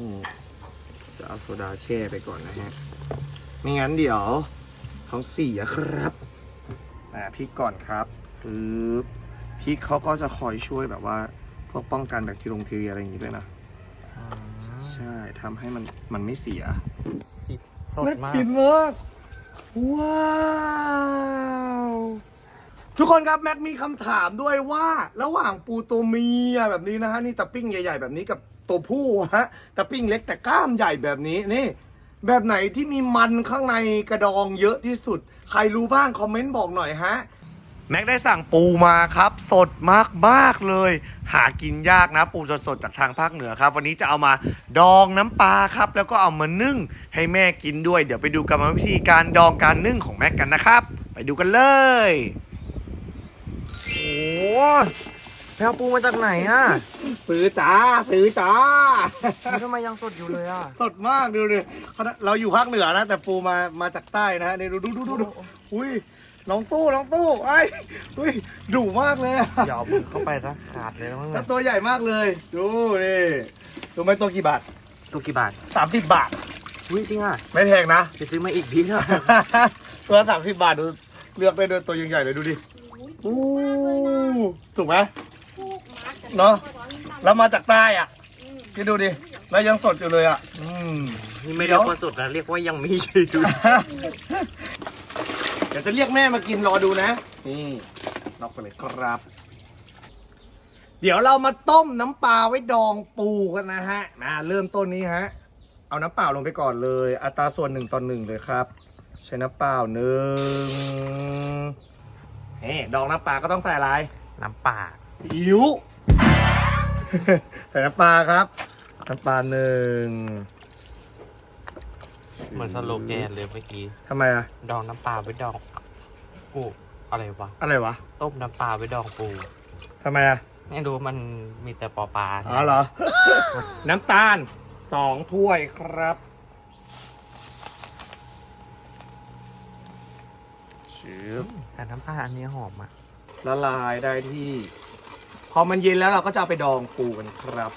อืมจะเอาโซดาแช่ไปก่อนนะฮะ ไม่งั้นเดี๋ยวท้องเสียครับอ่าพริกก่อนครับฟืบพริกเขาก็จะคอยช่วยแบบว่า พวกป้องกันแบคทีรงทีเรียอะไรอย่างนี้ด้วยนะ ใช่ทำให้มันมันไม่เสียสิสดมากกินมาก ว้าว ทุกคนครับแม็กมีคำถามด้วยว่า ระหว่างปูตัวเมียแบบนี้นะฮะ นี่ตะปิ้งใหญ่ ๆ แบบนี้กับ ตัวผู้ฮะแตะปิ้งเล็กแต่กล้ามใหญ่แบบนี้นี่ แบบไหนที่มีมันข้างในกระดองเยอะที่สุด ใครรู้บ้างคอมเมนต์บอกหน่อยฮะแม็กได้สั่งปูมาครับ สดมากมากเลย หากินยากนะปูสดๆจากทางภาคเหนือครับ วันนี้จะเอามาดองน้ำปลาครับ แล้วก็เอามานึ่งให้แม่กินด้วย เดี๋ยวไปดูกรรมวิธีการดองการนึ่งของแม็กกันนะครับ ไปดูกันเลยโอ้ แพลปูมาจากไหนอะซื้อจ้าซื้อจ้า ทำไมยังสดอยู่เลยอะสดมากดูดิเขาเราอยู่ภาคเหนือนะแต่ปูมามาจากใต้นะฮะนี่ดูดูดูดูดูอุ้ยน้องตู้น้องตู้ไอ้ยอุ้ยดุมากเลยอะอย่าเอามือเข้าไปนะขาดเลยนะมั้งแล้วตัวใหญ่มากเลย ดูนี่ดูไหมตัวกี่บาทตัวกี่บาทสามสิบบาท อุ้ยจริงอะไม่แพงนะ ไปซื้อมาอีกพี่เถอะตัวละสามสิบบาทดูเลือกได้ด้วยตัวใหญ่ๆเลยดูดิอู้ถูกไหม เนอะแล้วมาจากใต้อะคิดดูดิแล้วยังสดอยู่เลยอะ อืมนี่ไม่เรียกว่าสดนะเรียกว่ายังมีอยู่เดี๋ยวจะเรียกแม่มากินรอดูนะ นี่ล็อกไปเลยครับ เดี๋ยวเรามาต้มน้ำปลาไว้ดองปูกันนะฮะมาเริ่มต้นนี้ฮะ เอาน้ำเปล่าลงไปก่อนเลย อัตราส่วนหนึ่งต่อหนึ่งเลยครับ ใช้น้ำเปล่าหนึ่งเฮ้ดองน้ำปลาก็ต้องใส่อะไร น้ำป่าซีอิ๊ว ใส่น้ำปลาครับน้ำปลาหนึ่งเหมือนสโลแกนเลยเมื่อกี้ ทำไมอะดองน้ำปลาไว้ดองปูอะไรวะ อะไรวะ ต้มน้ำปลาไว้ดองปูทำไมอะไม่รู้มันมีแต่ปอปลาอ๋อเหรอ น้ำตาลสองถ้วยครับชืบแต่น้ำปลาอันนี้หอมอะละลายได้ที่ พอมันเย็นแล้วเราก็จะเอาไปดองปูกันครับ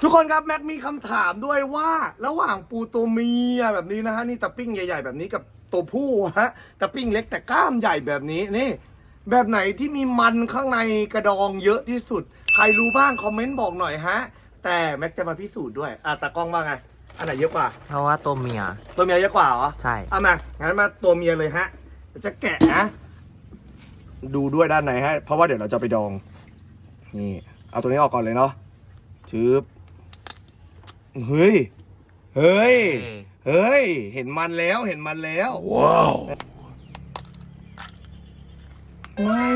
ทุกคนครับแม็กมีคำถามด้วยว่า ระหว่างปูตัวเมียแบบนี้นะฮะนี่ตะปิ้งใหญ่ ๆ แบบนี้กับตัวผู้ฮะตะปิ้งเล็กแต่กล้ามใหญ่แบบนี้นี่ แบบไหนที่มีมันข้างในกระดองเยอะที่สุด ใครรู้บ้างคอมเมนต์บอกหน่อยฮะ แต่แม็กจะมาพิสูจน์ด้วยอะตากล้องว่าไง อันไหนเยอะกว่า เพราะว่าตัวเมีย ตัวเมียเยอะกว่าเหรอ ใช่ เอามา งั้นมาตัวเมียเลยฮะเดี๋ยวจะแกะนะ ดูด้วยด้านในฮะ เพราะว่าเดี๋ยวเราจะไปดอง นี่ เอาตัวนี้ออกก่อนเลยเนาะชืบเฮ้ย เฮ้ย เฮ้ย เห็นมันแล้ว เห็นมันแล้ว ว้าว ไม่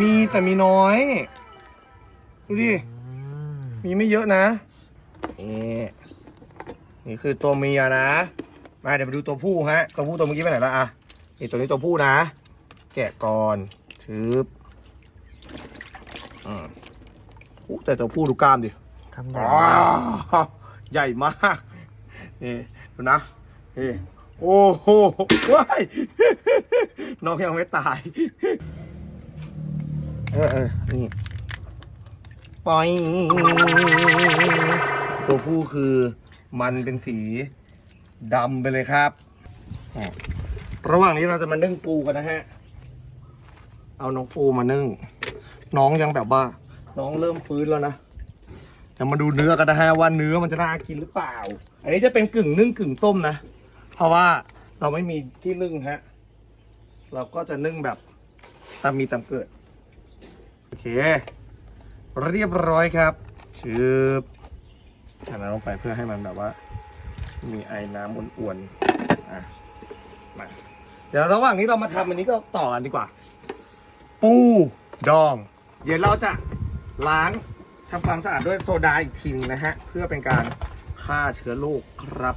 มีแต่มีน้อย ดูดิอืมมีไม่เยอะนะนี่ นี่คือตัวเมียนะ มาเดี๋ยวไปดูตัวผู้ฮะ ตัวผู้ตัวเมื่อกี้ไปไหนแล้วอะนี่ตัวนี้ตัวผู้นะ แกะก่อนชืบอืมอู้แต่ตัวผู้ดูกล้ามดิทำใหญ่ว้มากาวใหญ่มาก นี่ดูนะ นี่โอ้โหว้ายน้องยังไม่ตาย เออเออนี่ปล่อยตัวผู้คือ มันเป็นสีดำไปเลยครับระหว่างนี้เราจะมานึ่งปูกันนะฮะ เอาน้องปูมานึ่ง น้องยังแบบว่า น้องเริ่มฟื้นแล้วนะจะมาดูเนื้อกันนะฮะว่าเนื้อมันจะน่ากินหรือเปล่า อันนี้จะเป็นกึ่งนึ่งกึ่งต้มนะ เพราะว่าเราไม่มีที่นึ่งฮะ เราก็จะนึ่งแบบตามมีตามเกิด โอเค เรียบร้อยครับชืบ ใส่น้ำลงไปเพื่อให้มันแบบว่า มีไอ้น้ำอ้วนๆอะมาเดี๋ยวระหว่างนี้เรามาทำอันนี้ก็ต่อกันดีกว่า ปูดอง เดี๋ยวเราจะล้างทำความสะอาดด้วยโซดาอีกทีนึงนะฮะ เพื่อเป็นการฆ่าเชื้อโรคครับ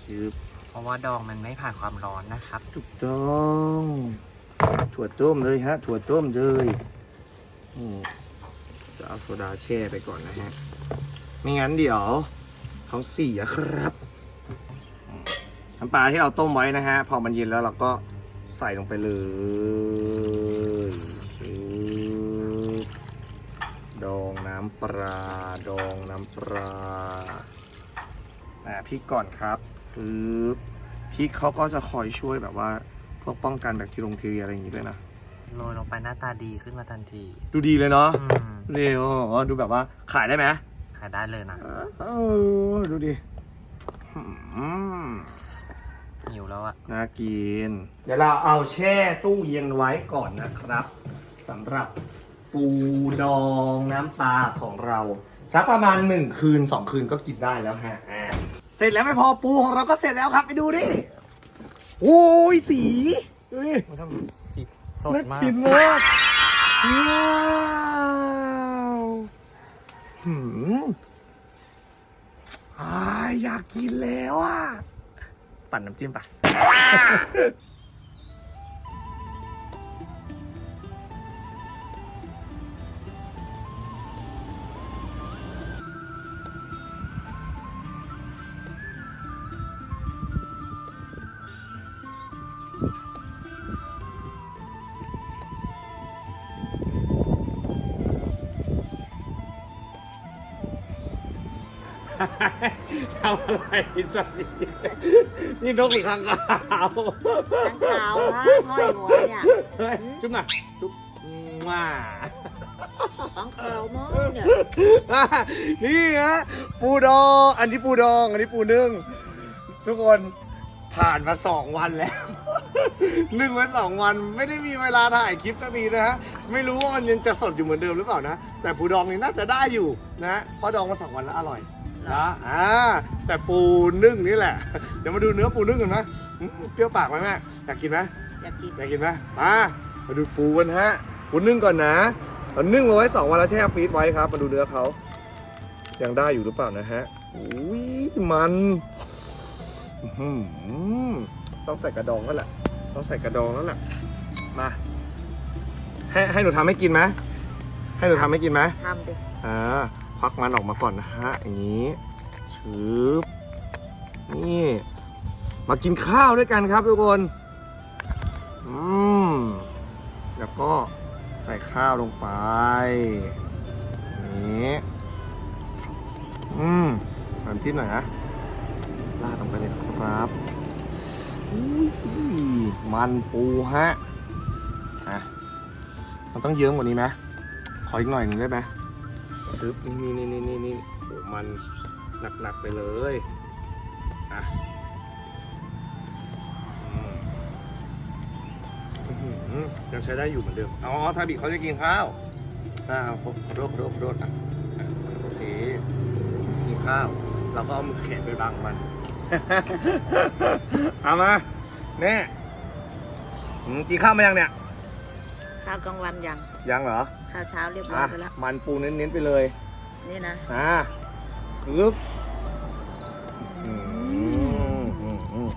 ชืบเพราะว่าดองมันไม่ผ่านความร้อนนะครับ ถูกต้องถั่วต้มเลยฮะ ถั่วต้มเลยอืมจะเอาโซดาแช่ไปก่อนนะฮะ ไม่งั้นเดี๋ยวเขาเสียครับน้ำปลาที่เราต้มไว้นะฮะ พอมันเย็นแล้วเราก็ใส่ลงไปเลยดองน้ำปลา ดองน้ำปลานะพริกก่อนครับฟืบพริกเขาก็จะคอยช่วยแบบว่า พวกป้องกันแบคทีเรียอะไรอย่างนี้ด้วยนะ โรยลงไปหน้าตาดีขึ้นมาทันที ดูดีเลยเนาะเร็วดูแบบว่าขายได้ไหม ขายได้เลยนะเออดูดิอืมหิวแล้วอะน่ากิน เดี๋ยวเราเอาแช่ตู้เย็นไว้ก่อนนะครับสำหรับปูดองน้ำปลาของเรา สักประมาณหนึ่งคืนสองคืนก็กินได้แล้วฮะอ่าเสร็จแล้วไม่พอปูของเราก็เสร็จแล้วครับไปดูดิโอ้ยสีดูดิมันทำสีสดน่ามากกินมากว้าว หืมอายอยากกินแล้วอะ ปั่นน้ำจิ้มปะ ทำอะไรสักนี่นี่นกหรือข้างขาวทั้งขาวฮะห้อยหัวเนี่ยจุ๊บหน่อยจุ๊บว้าทั้งขาวมั้งเนี่ยนี่ฮะปูดองอันนี้ปูดอง อันนี้ปูนึ่งทุกคนผ่านมาสองวันแล้วนึ่งไว้สองวันไม่ได้มีเวลาถ่ายคลิปสักทีนะฮะไม่รู้ว่ามันยังจะสดอยู่เหมือนเดิมหรือเปล่านะ แต่ปูดองนี่น่าจะได้อยู่นะเพราะดองมาสองวันแล้วอร่อย นะอ่าแต่ปูนึ่งนี่แหละ เดี๋ยวมาดูเนื้อปูนึ่งกันนะอืมเปรี้ยวปากไหมแม่อยากกินไหมอยากกินอยากกินไหมมามาดูปูกันฮะปูนึ่งก่อนนะเรานึ่งเอาไว้สองวันแล้วแช่ฟรีซไว้ครับมาดูเนื้อเขายังได้อยู่หรือเปล่านะฮะอุ้ยมันอื้อหือต้องใส่กระดองแล้วแหละต้องใส่กระดองแล้วแหละมาให้ให้หนูทำให้กินไหมให้หนูทำให้กินไหมทำดิอ่า ควักมันออกมาก่อนนะฮะอย่างนี้ชืบนี่ มากินข้าวด้วยกันครับทุกคน อืม แล้วก็ใส่ข้าวลงไปนี้อืมน้ำจิ้มหน่อยนะราดลงไปเลยครับอุ้ยมันปูฮะ อะ มันต้องเยิ้มกว่านี้ไหมขออีกหน่อยหนึ่งได้ไหม ซึบนี่นี่นี่นี่นี่โอ้มันหนักๆไปเลยอะอื้อหือยังใช้ได้อยู่เหมือนเดิม อ๋อทาบิเขาจะกินข้าวอ่าขอขอโทษขอโทษขอโทษอะอะโอเคกินข้าว เราก็เอามือแขนไปบังมัน เอามาแน่อืมกินข้าวมายังเนี่ย ข้าวกลางวันยัง ยังเหรอ ข้าวเช้าเรียบร้ออะยไปแล้วมันปูเน้นๆไปเลยนี่นะอ่าปึ๊บอืมอืมอืม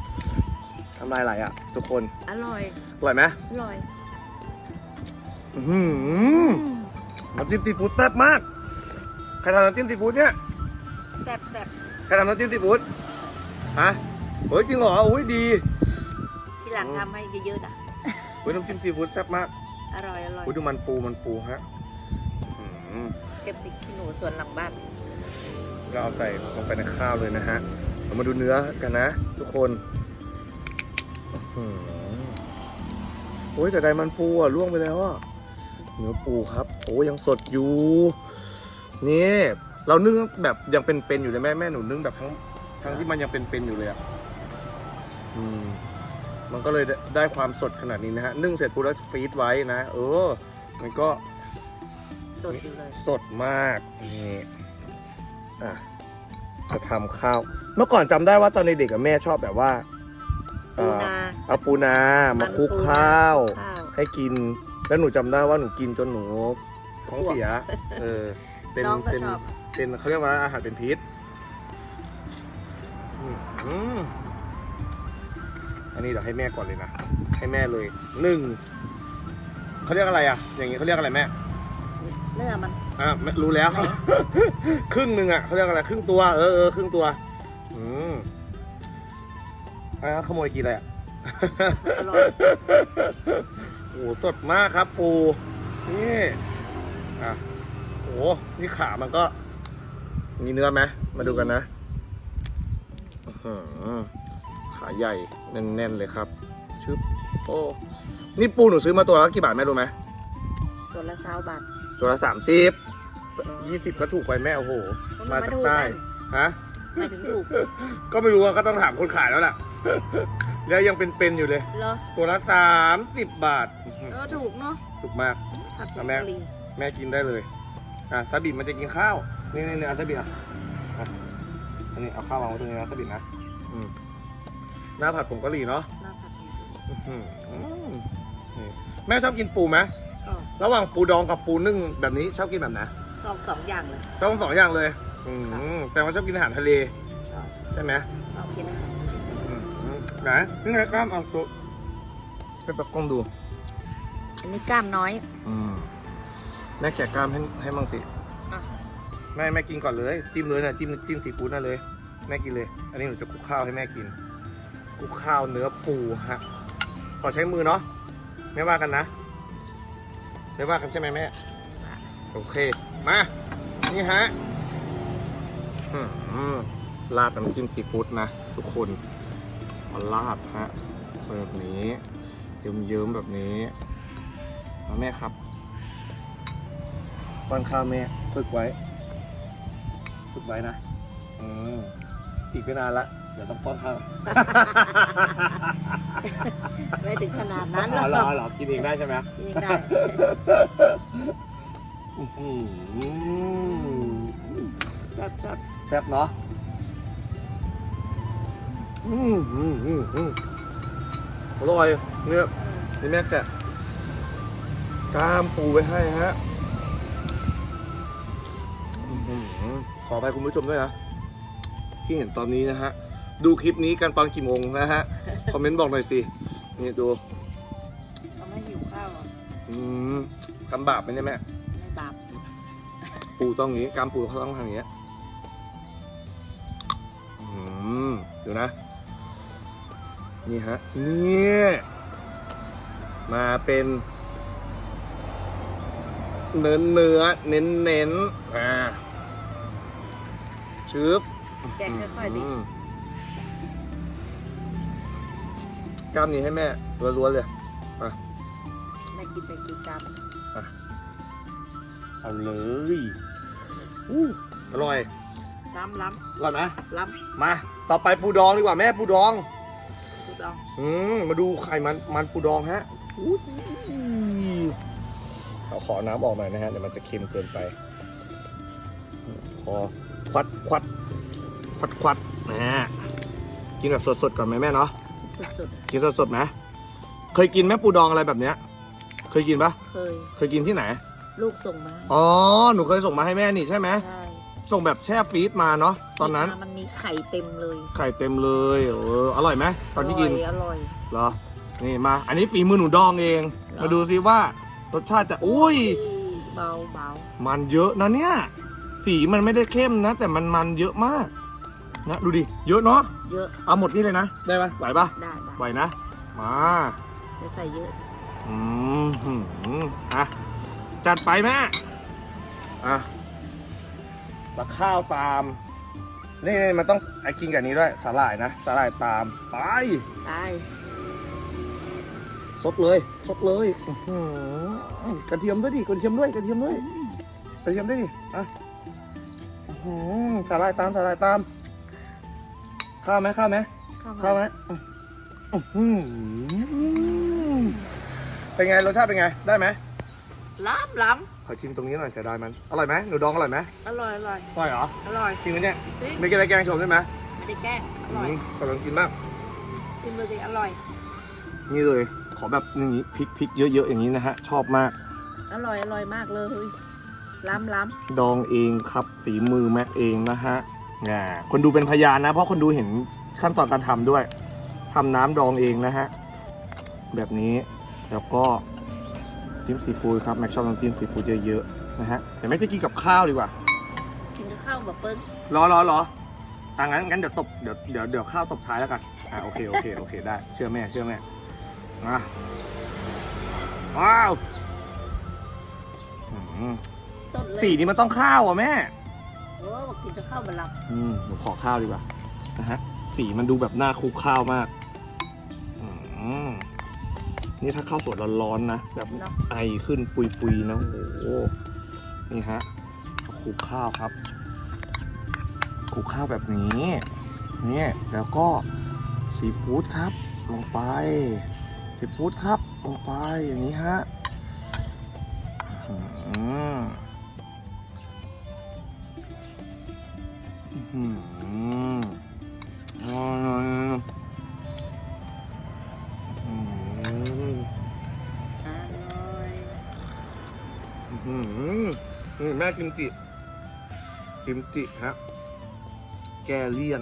ทำลายไหลอะ ทุกคนอร่อยอร่อยไหมอร่อยอื้อหือน้ำจิ้มซีฟู้ดแซ่บมากใครทำน้ำจิ้มซีฟู้ดเนี่ยแซ่บแซ่บใครทำน้ำจิ้มซีฟู้ดฮะเฮ้ยจริงเหรอโอ้ยดี ที่หลังทำให้เยอะๆนะเฮ้ยน้ำจิ้มซีฟู้ดแซ่บมาก อร่อยอร่อยโอ้ยดูมันปูมันปูฮะอื้อหือเก็บพริกขี้หนูส่วนหลังบ้านเราเอาใส่ลงไปในข้าวเลยนะฮะเรามาดูเนื้อกันนะ ทุกคนอื้อหือโอ้ยแต่ใดมันปูอะล่วงไปแล้วอะเนื้อปูครับ โอ้ยยังสดอยู่ นี่ เรานึ่งแบบยังเป็นๆอยู่เลยแม่แม่หนูนึ่งแบบทั้งทั้งที่มันยังเป็นๆอยู่เลยอะอืม มันก็เลยได้ได้ความสดขนาดนี้นะฮะ นึ่งเสร็จปุ๊บแล้วฟรีซไว้นะ เออ มันก็สดอยู่เลยสดมากนี่อะจะทำข้าว เมื่อก่อนจำได้ว่าตอนเด็กๆกับแม่ชอบแบบว่าปูเอ่อนาเอาปูนามาคลุกมันปูนาข้าว ข้าว ให้กิน แล้วหนูจำได้ว่าหนูกินจนหนูท้องเสีย เออ เป็น น้องก็เป็น ชอบ เป็นเขาเรียกว่าอาหารเป็นพิษอืม อืมอันนี้เดี๋ยวให้แม่ก่อนเลยนะ ให้แม่เลยหนึ่งเขาเรียกอะไรอะ อย่างงี้เขาเรียกอะไรแม่ เนื้อมัน อะไม่รู้แล้ว ครึ่งหนึ่งอะเขาเรียกอะไร ครึ่งตัวเออเออครึ่งตัว อืมอะขโมยกินอะไรอะอร่อย โอ้โหสดมากครับปูนี่อะโอ้นี่ขามันก็ มีเนื้อไหมมาดูกันนะอื้อหือ ขาใหญ่แน่นๆเลยครับชึบโอ้นี่ปูหนูซื้อมาตัวละกี่บาทแม่รู้ไหมตัวละสาวบาทตัวละสามสิบยี่สิบก็ถูกไปแม่โอ้โห มาจากใต้ฮะไม่ถึงถูกก็ไม่รู้ว่าก็ต้องถามคนขายแล้วล่ะ แล้วยังเป็นๆอยู่เลยเหรอตัวละสามสิบบาทอื้อหือเออถูกเนาะถูกมากผัดผแล้วงแม่กะหรี่แม่กินได้เลยอะซาบิมันจะกินข้าวนี่นี่นี่เอาซาบิอะอะอันนี้เอาข้าววางไว้ตรงนี้นะซาบินะอืม หน้าผัดผงกะหรี่เนาะหน้าผัดผงอื้อหือนี่แม่ชอบกินปูไหมชอบระหว่างปูดองกับปูนึ่งแบบนี้ชอบกินแบบไหนชอบสองอย่างเลยชอบทั้งสองอย่างเลย อืมแต่ว่าชอบกินอาหารทะเลชอบใช่ไหม ชอบกินอาหารอืมไหนนี่ไงกล้ามเอาโชว์ให้ปากกล้องดูอันนี้กล้ามน้อย อืมแม่แกะกล้ามให้ให้มั่งสิอะ แม่แม่กินก่อนเลย จิ้มเลยนะจิ้มจิ้มซีฟู้ดนั่นเลย แม่กินเลย อันนี้หนูจะคลุกข้าวให้แม่กิน คลุกข้าวเนื้อปูฮะ ขอใช้มือเนาะ ไม่ว่ากันนะ ไม่ว่ากันใช่ไหมแม่ โอเค มา นี่ฮะอืมราดน้ำจิ้มซีฟู้ดนะ ทุกคนมาราดฮะแบบนี้เยิ้มๆแบบนี้มาแม่ครับป้อนข้าวแม่ฝึกไว้ ฝึกไว้นะ อืมอีกไม่นานละ เดี๋ยวต้องป้อนข้าวไม่ถึงขนาดนั้นอ๋อหเหรรออกเหรอกินเองได้ใช่ไหมกินได้อื้อหือชอบชอบแซ่บเนาะอืมอืมอืมอืมอร่อยเนี่ยนี่แม่แกะกล้ามปูไว้ให้ฮะอื้อหือขอไปคุณผู้ชมด้วยนะที่เห็นตอนนี้นะฮะ ดูคลิปนี้กันตอนกี่โมงนะฮะ คอมเมนต์บอกหน่อยสิ นี่ดูเขาไม่หิวข้าวอะอืมทำบาปไหมเนี่ยแม่ไม่บาปปูต้องอย่างนี้กล้ามปูเขาต้องทำอย่างเงี้ยอืมเดี๋ยวนะ นี่ฮะ นี่ มาเป็น เนื้อเนื้อเน้นเน้นๆอ่าชึบแกงค่อยๆดิม กล้ามนี้ให้แม่ล้วนๆเลยไม่กินไปกินกล้ามเอาเลยอู้อร่อยล้ำล้อร่อยไหมำล้มาต่อไปปูดองดีกว่าแม่ปูดองำถูกต้องอืมมาดูไข่มันมันปูดองฮะอุ๊ยเอาขอน้ำออกหน่อยนะฮะเดี๋ยวมันจะเค็มเกินไปขอควัดควัดควัดควัดนะฮะกินแบบสดๆก่อนไหมแม่เนาะ สุดกินสดๆไหมเคยกินแม่ปูดองอะไรแบบเนี้ย เคยกินปะๆ เคย เคยกินที่ไหน ลูกส่งมาอ๋อ หนูเคยส่งมาให้แม่นี่ใช่ไหม ใช่ส่งแบบแช่ฟรีซมาเนาะ ตอนนั้น มันมีไข่เต็มเลยไข่เต็มเลย เออ อร่อยไหมตอนที่กินร่ยอร่อย เหรอ นี่มา อันนี้ฝีมือหนูดองเองเหรอ มาดูซิว่ารสชาติจะ อุ้ย เบาเบามันเยอะนะเนี่ย สีมันไม่ได้เข้มนะ แต่มันมันเยอะมาก นะดูดิ เยอะเนาะ เยอะ เอาหมดนี่เลยนะ ได้ไหมไหวปะได้ได้ไหวนะ มา จะใส่เยอะ อืมหืมอะ จัดไปแม่อะตักข้าวตาม นี่นี่มันต้องไอ้กินกับนี้ด้วย สาหร่ายนะ สาหร่ายตาม ไปตายสดเลยสดเลยอื้อหือกระเทียมด้วยดิ กระเทียมด้วย กระเทียมด้วย กระเทียมด้วยดิ อะอื้อหือสาหร่ายตาม สาหร่ายตาม ข้าวไหมข้าวไหมเข้าข้าวไหมมาอื้อหือเป็นไงรสชาติเป็นไง ได้ไหมล้ำล้ขอชิมตรงนี้หน่อยเสียดายมัน อร่อยไหมหนูดองอร่อยไหมำอร่อยอร่อยอร่อยเหรออร่อยจริงไหมเนี่ยจริงไม่กินอะไรแกงโชมใช่ไหมไม่ได้แกล้งอร่อยอืมขอลองกินบ้างชิมเลยดิอร่อย นี่เลยขอแบบอย่างนี้พริกพริกเยอะๆอย่างนี้นะฮะชอบมาก อร่อยอร่อยมากเลยล้ำล้ดองเองครับฝีมือแม็กเองนะฮะ อ่าคนดูเป็นพยานนะ เพราะคนดูเห็นขั้นตอนการทำด้วยทำน้ำดองเองนะฮะ แบบนี้แล้วก็จิ้มซีฟู้ดครับแม็กชอบน้ำจิ้มซีฟู้ดเยอะๆนะฮะแต่แม็กจะกินกับข้าวดีกว่าำกินกับข้าวแบบเปิ้ลรอรอรออะงั้นงั้นเดี๋ยวตบเดี๋ยวเดี๋ยวเดี๋ยวข้าวตบท้ายแล้วกันอ่าโอเคโอเคโอเคได้ เชื่อแม่เชื่อแม่มาว้าวอืมสดเลยสีนี้มันต้องข้าวอะแม่ โอ้บอกกินกับข้าวบะหลับอืมผมขอข้าวดีกว่านะฮะสีมันดูแบบน่าคลุกข้าวมากอืมนี่ถ้าข้าวสวยร้อนๆนะแบบเนาะไอขึ้นปุยๆนะโอ้โหนี่ฮะคลุกข้าวครับคลุกข้าวแบบนี้เนี่ยแล้วก็ซีฟู้ดครับ ลงไปซีฟู้ดครับ ลงไปอย่างนี้ฮะอืม อืมอืมอืมอืมอร่อยอืมอืมแม่กิมจิกิมจิฮะแกเลี่ยน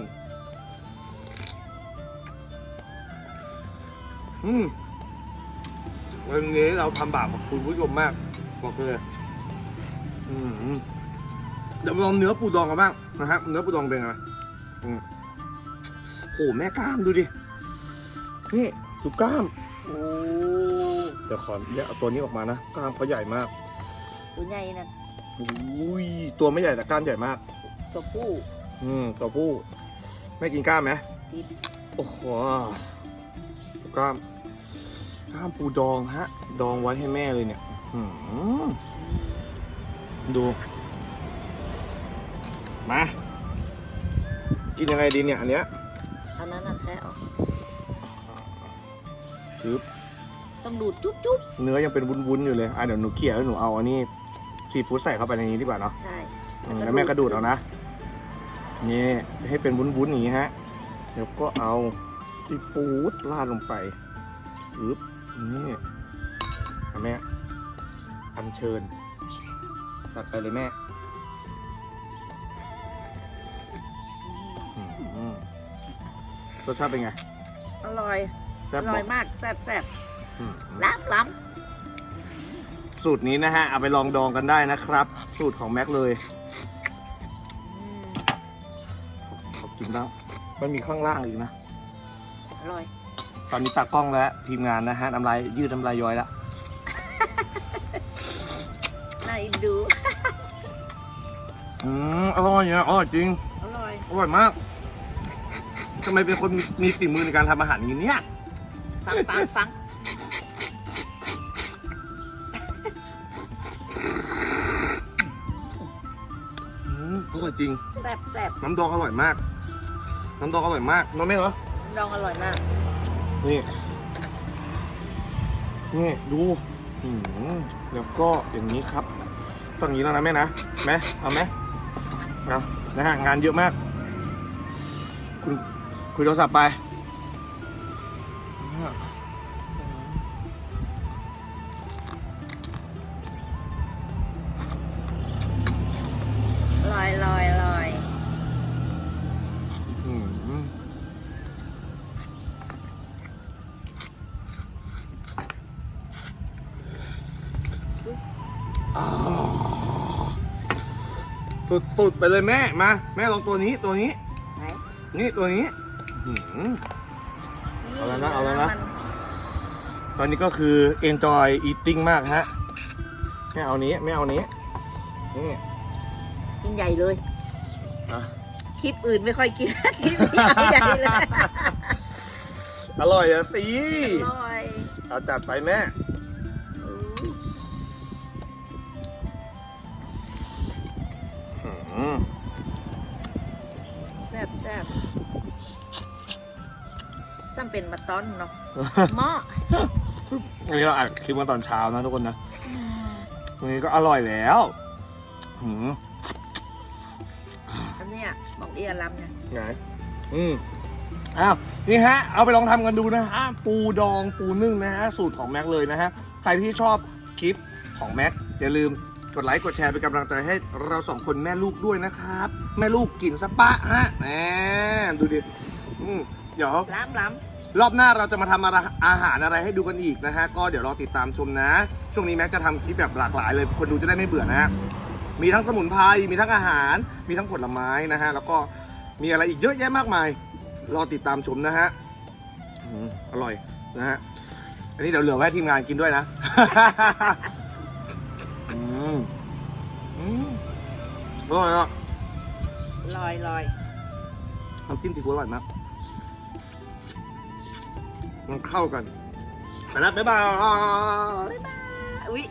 อืมวันนี้เราทำบาปกับคุณผู้ชมมากบอกเลยอืม เดี๋ยวมาลองเนื้อปูดองกันบ้างนะฮะเนื้อปูดองเป็นไงอืมโอ้แม่กล้ามดูดิ นี่ดูกล้าม โอ้เดี๋ยวขอแยกเอาตัวนี้ออกมานะกล้ามเขาใหญ่มากตัวใหญ่นั่นอุ้ยตัวไม่ใหญ่แต่กล้ามใหญ่มาก ตัวผู้อืมตัวผู้ไม่กินกล้ามไหมกินโอ้โหกล้ามกล้ามปูดองฮะ ดองไว้ให้แม่เลยเนี่ยอื้อหือดู มา กินยังไงดีเนี่ย อันเนี้ยอันนั้นน่ะแค่ออกชืบต้องดูดจุ๊บจุ๊บเนื้อยังเป็นวุ้นๆอยู่เลย อะเดี๋ยวหนูเขี่ยแล้วหนูเอาอันนี้ซีฟู้ดใส่เข้าไปในนี้ดีกว่าเนาะ ใช่อืมแล้วแม่กระดูดเอานะ นี่ ให้เป็นวุ้นๆอย่างนี้ฮะ แล้วก็เอาซีฟู้ดราดลงไปอึ๊บนี่เอาแม่อัญเชิญตัดไปเลยแม่ รสชาติเป็นไง อร่อยแซ่อบร่บออยกมากแซ่บแซ่บอืมล้ำล้สูตรนี้นะฮะ เอาไปลองดองกันได้นะครับ สูตรของแม็กเลยำอืมขอกินบ้างมันมีข้างล่างอีกนะ อร่อย ตอนนี้ตากล้องและทีมงานนะฮะน้ำลายยืดน้ำลายย้อยแล้วน่าเอินดู อืมอร่อยอะอร่อยจริง อร่อย อร่อยมาก ทำไมเป็นคนมีฝีมือในการทำอาหารอย่างนี้เนี่ยฟังฟังฟังอืมอร่อยจริง แซ่บแซ่บน้ำดองอร่อยมาก น้ำดองอร่อยมากน้องแม่เหรอ ดองอร่อยมาก นี่ นี่ดูอืมแล้วก็อย่างนี้ครับต้องอย่างนี้แล้วนะแม่นะแม่เอาไหมเอานะฮะงานเยอะมากคุณ คุยโทรศัพท์ไปอร่อยอร่อยอร่อยอืมอ่าตุดๆไปเลยแม่ มา แม่ลองตัวนี้ตัวนี้ ไหน นี่ตัวนี้อื้อหือ เอาแล้วนะเอาแล้วนะมัตอนนี้ก็คือ enjoy eating มากฮะไม่เอานี้ไม่เอานี้นี่กินใหญ่เลยอะคลิปอื่นไม่ค่อยกิน คลิปนี้เอาใหญ่เลยอร่อยอะสิอร่อย เอาจัดไปแม่ ต้อนเนาะหม้ออันนี้เราอัดคลิปมาตอนเช้านะทุกคนนะตรงนี้ก็อร่อยแล้วหืมอันเนี้ยบอกเอียลำเนี่ยไงอืมอ้าวนี่ฮะ เอาไปลองทำกันดูนะฮะปูดองปูนึ่งนะฮะสูตรของแม็กเลยนะฮะใครที่ชอบคลิปของแม็กอย่าลืมกดไลค์กดแชร์เป็นกำลังใจให้เราสองคนแม่ลูกด้วยนะครับ แม่ลูกกินสปะฮะแหมดูดิอืมเดี๋ยวล้ำล้ รอบหน้าเราจะมาทำอะไรอาหารอะไรให้ดูกันอีกนะฮะ ก็เดี๋ยวรอติดตามชมนะ ช่วงนี้แม็กจะทำคลิปแบบหลากหลายเลย คนดูจะได้ไม่เบื่อนะฮะ มีทั้งสมุนไพร มีทั้งอาหาร มีทั้งผลไม้นะฮะ แล้วก็มีอะไรอีกเยอะแยะมากมาย รอติดตามชมนะฮะอืมอร่อยนะฮะ อันนี้เดี๋ยวเหลือไว้ให้ทีมงานกินด้วยนะ อืมอืมอร่อยอะลอยลอย น้ำจิ้มซีฟู้ดอร่อยมาก มันเข้ากันไปแล้วบ๊ายบายอุ้ย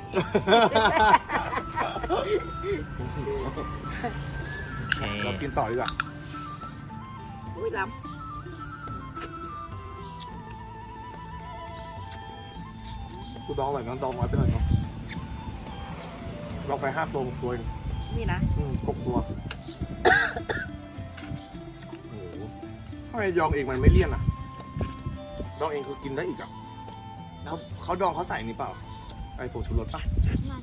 เรากินต่อดีกว่าอุ้ยล้กูดองอร่อยน้ำดองน้อยไปหน่อยเนาะลองไปห้าตัวหกตัวเองำนี่นะอืมหกตัวโอ้โหทำไมยองเองมันไม่เลี่ยนอะ ดองเองคือกินได้อีกอะเขาเขาดองเขาใส่นี่เปล่าไอ้ผงชูรสปะ